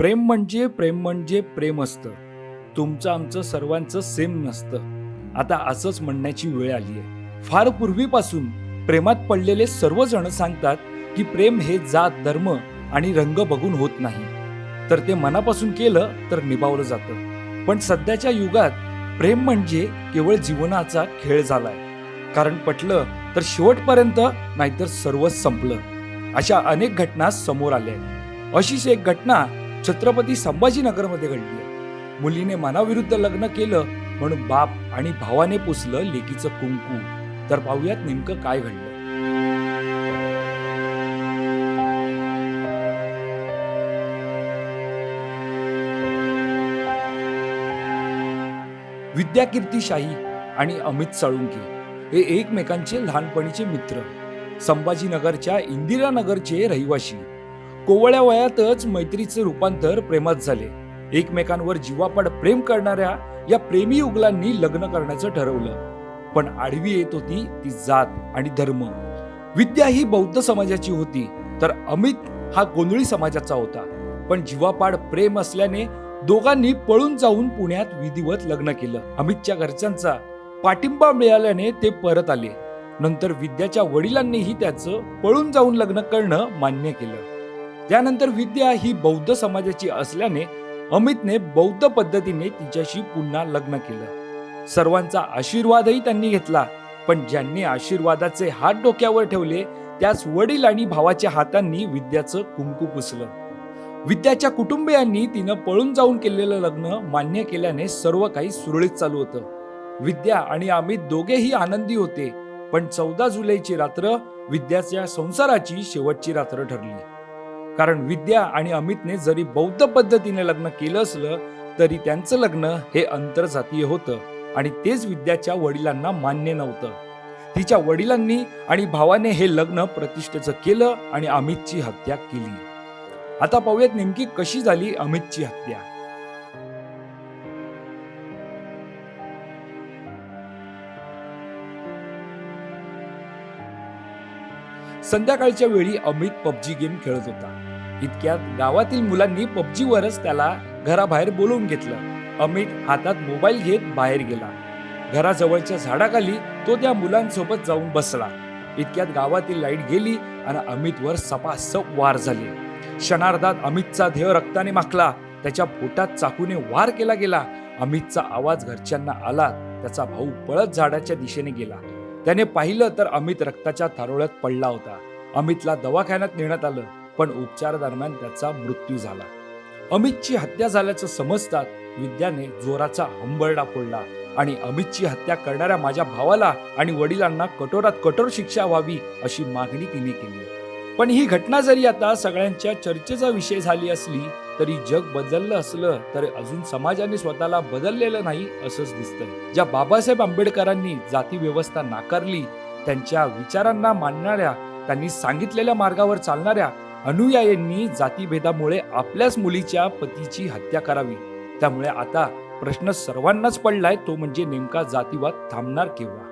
प्रेम म्हणजे प्रेम म्हणजे प्रेम असतं. तुमचं आमचं सर्वांचं सेम नसतं. आता असंच म्हणण्याची वेळ आली आहे. फार पूर्वीपासून प्रेमात पडलेले सर्वजण सांगतात की प्रेम हे जात धर्म आणि रंग बघून होत नाही. तर ते मनापासून केलं तर निभावलं जातं. पण सध्याच्या युगात प्रेम म्हणजे केवळ जीवनाचा खेळ झालाय. कारण पटलं तर शेवटपर्यंत नाहीतर सर्वच संपलं. अशा अनेक घटना समोर आल्या आहेत. अशीच एक घटना छत्रपती संभाजीनगरमध्ये घडली आहे. मुलीने मनाविरुद्ध लग्न केलं म्हणून बाप आणि भावाने पुसलं लेकीचं कुंकू. तर पाहूयात नेमकं काय घडलं. विद्याकीर्ती शाही आणि अमित साळुंके हे एकमेकांचे लहानपणीचे मित्र. संभाजीनगरच्या इंदिरानगरचे रहिवाशी. कोवळ्या वयातच मैत्रीचे रूपांतर प्रेमात झाले. एकमेकांवर जीवापाड प्रेम करणाऱ्या या प्रेमी उगलांनी लग्न करण्याचं ठरवलं. पण आडवी येत होती ती जात आणि धर्म. विद्या ही बौद्ध समाजाची होती तर अमित हा गोंधळी समाजाचा होता. पण जीवापाड प्रेम असल्याने दोघांनी पळून जाऊन पुण्यात विधिवत लग्न केलं. अमितच्या घरच्यांचा पाठिंबा मिळाल्याने ते परत आले. नंतर विद्याच्या वडिलांनीही त्याचं पळून जाऊन लग्न करणं मान्य केलं. त्यानंतर विद्या ही बौद्ध समाजाची असल्याने अमितने बौद्ध पद्धतीने तिच्याशी पुन्हा लग्न केलं. सर्वांचा आशीर्वादही त्यांनी घेतला पण ज्यांनी आशीर्वादाचे हात डोक्यावर ठेवले त्याच वडील आणि भावाच्या हातांनी विद्याचं कुंकू पुसलं. विद्याच्या कुटुंबियांनी तिनं पळून जाऊन केलेलं लग्न मान्य केल्याने सर्व काही सुरळीत चालू होतं. विद्या आणि अमित दोघेही आनंदी होते पण चौदा जुलैची रात्र विद्याच्या संसाराची शेवटची रात्र ठरली. कारण विद्या आणि अमितने जरी बौद्ध पद्धतीने लग्न केलं असलं तरी त्यांचं लग्न हे आंतरजातीय होतं आणि तेच विद्याच्या वडिलांना मान्य नव्हतं. तिच्या वडिलांनी आणि भावाने हे लग्न प्रतिष्ठेचं केलं आणि अमितची हत्या केली. आता पाहूयात नेमकी कशी झाली अमितची हत्या. संध्याकाळच्या वेळी अमित पबजी गेम खेळत होता. इतक्यात गावातील मुलांनी पबजीवरच त्याला घराबाहेर बोलवून घेतलं. अमित हातात मोबाईल घेत बाहेर गेला. घराजवळच्या झाडाखाली तो त्या मुलांसोबत जाऊन बसला. इतक्यात गावातील लाइट गेली आणि अमितवर सपासप वार झाले. क्षणार्धात अमितचा देह रक्ताने माखला. त्याच्या पोटात चाकूने वार केला गेला. अमितचा आवाज घरच्यांना आला. त्याचा भाऊ पळत झाडाच्या दिशेने गेला. त्याने पाहिलं तर अमित रक्ताच्या थारोळ्यात पडला होता. अमितला दवाखान्यात नेण्यात आलं. पण उपचार दरम्यान त्याचा मृत्यू झाला. अमितची हत्या झाल्याचं समजतात विद्याने जोराचा हंबरडा फोडला आणि अमितची हत्या करणाऱ्या माझ्या भावाला आणि वडिलांना कठोरात कठोर शिक्षा व्हावी अशी मागणी तिने केली. पण ही घटना जरी आता सगळ्यांच्या चर्चेचा विषय झाली असली तरी जग बदललं असलं तर अजून समाजाने स्वतःला बदललेलं नाही असंच दिसतंय. ज्या बाबासाहेब आंबेडकरांनी जाती व्यवस्था नाकारली त्यांच्या विचारांना मानणाऱ्या त्यांनी सांगितलेल्या मार्गावर चालणाऱ्या अनुयायांनी जातीभेदामुळे आपल्याच मुलीच्या पतीची हत्या करावी. त्यामुळे आता प्रश्न सर्वांनाच पडलाय तो म्हणजे नेमका जातीवाद थांबणार केव्हा?